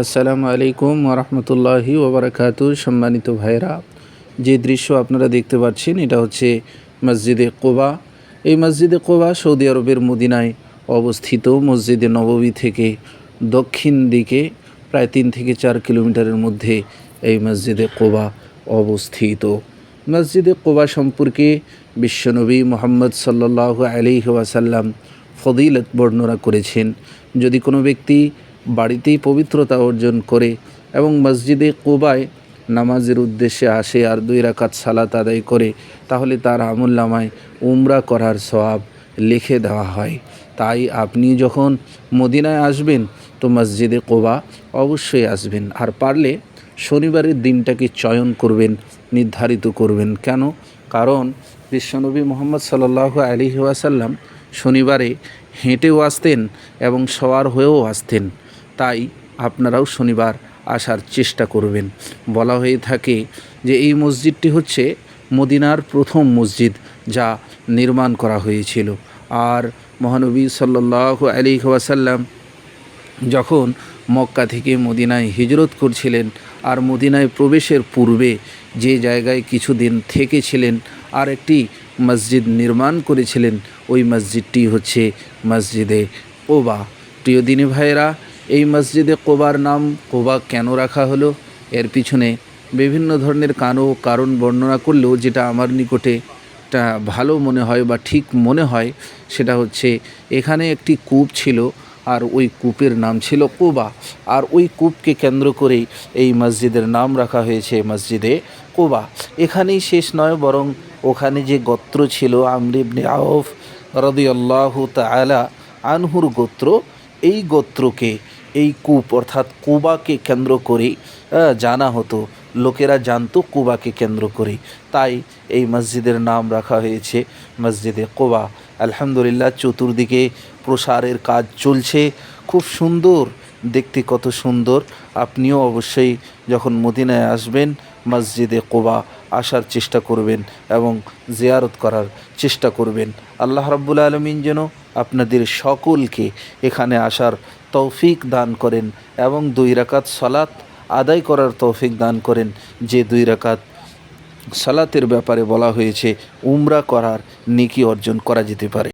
আসসালামু আলাইকুম ওরহমতুল্লাহি ওবরাকাতু সম্মানিত ভাইরা যে দৃশ্য আপনারা দেখতে পাচ্ছেন, এটা হচ্ছে মসজিদে কোবা। এই মসজিদে কোবা সৌদি আরবের মদিনায় অবস্থিত। মসজিদে নববী থেকে দক্ষিণ দিকে প্রায় তিন থেকে চার কিলোমিটারের মধ্যে এই মসজিদে কোবা অবস্থিত। মসজিদে কোবা সম্পর্কে বিশ্বনবী মোহাম্মদ সাল্লাহ আলি ওয়াসাল্লাম ফদিলত বর্ণনা করেছেন। যদি কোনো ব্যক্তি বাড়িতেই পবিত্রতা অর্জন করে এবং মসজিদে কোবায় নামাজের উদ্দেশ্যে আসে আর দুই রাকাত সালাত আদায় করে, তাহলে তার আমুল্লামায় উমরা করার সওয়াব লিখে দেওয়া হয়। তাই আপনি যখন মদিনায় আসবেন, তো মসজিদে কোবা অবশ্যই আসবেন। আর পারলে শনিবারের দিনটাকে চয়ন করবেন, নির্ধারিত করবেন। কেন? কারণ বিশ্বনবী মোহাম্মদ সাল্লাহ আলী ওয়াসাল্লাম শনিবারে হেঁটেও আসতেন এবং সওয়ার হয়েও আসতেন। তাই আপনারাও শনিবার আসার চেষ্টা করবেন। বলা হয়ে থাকে যে এই মসজিদটি হচ্ছে মদিনার প্রথম মসজিদ যা নির্মাণ করা হয়েছিল। আর মহানবী সাল্লাহ আলী ওয়াসাল্লাম যখন মক্কা থেকে মদিনায় হিজরত করছিলেন আর মদিনায় প্রবেশের পূর্বে যে জায়গায় কিছুদিন থেকেছিলেন আর একটি মসজিদ নির্মাণ করেছিলেন, ওই মসজিদটি হচ্ছে মসজিদে কোবা প্রিয় দিনী ভাইয়েরা এই মসজিদে কোবার নাম কোবা কেন রাখা হলো? এর পিছনে বিভিন্ন ধরনের কানো কারণ বর্ণনা করলেও যেটা আমার নিকটে একটা ভালো মনে হয় বা ঠিক মনে হয়, সেটা হচ্ছে এখানে একটি কূপ ছিল আর ওই কূপের নাম ছিল কোবা। আর ওই কূপকে কেন্দ্র করেই এই মসজিদের নাম রাখা হয়েছে মসজিদে কোবা। এখানেই শেষ নয়, বরং ওখানে যে গোত্র ছিল আমরিবনে আউফ রদিয়াল্লাহ তালা আনহুর গোত্র, এই গোত্রকে এই কূপ, অর্থাৎ কুবাকে কেন্দ্র করে জানা হতো, লোকেরা জানতো কুবাকে কেন্দ্র করে। তাই এই মসজিদের নাম রাখা হয়েছে মসজিদে কোবা। আলহামদুলিল্লাহ, চতুর্দিকে প্রসারের কাজ চলছে। খুব সুন্দর, দেখতে কত সুন্দর। আপনিও অবশ্যই যখন মদিনায় আসবেন মসজিদে কোবা আসার চেষ্টা করবেন এবং জিয়ারত করার চেষ্টা করবেন। আল্লাহ রাব্বুল আলমিন যেন আপনাদের সকলকে এখানে আসার তৌফিক দান করেন এবং দুই রাকাত সালাত আদায় করার তৌফিক দান করেন। যে দুই রাকাত সালাতের ব্যাপারে বলা হয়েছে, উমরা করার নেকি অর্জন করা যেতে পারে।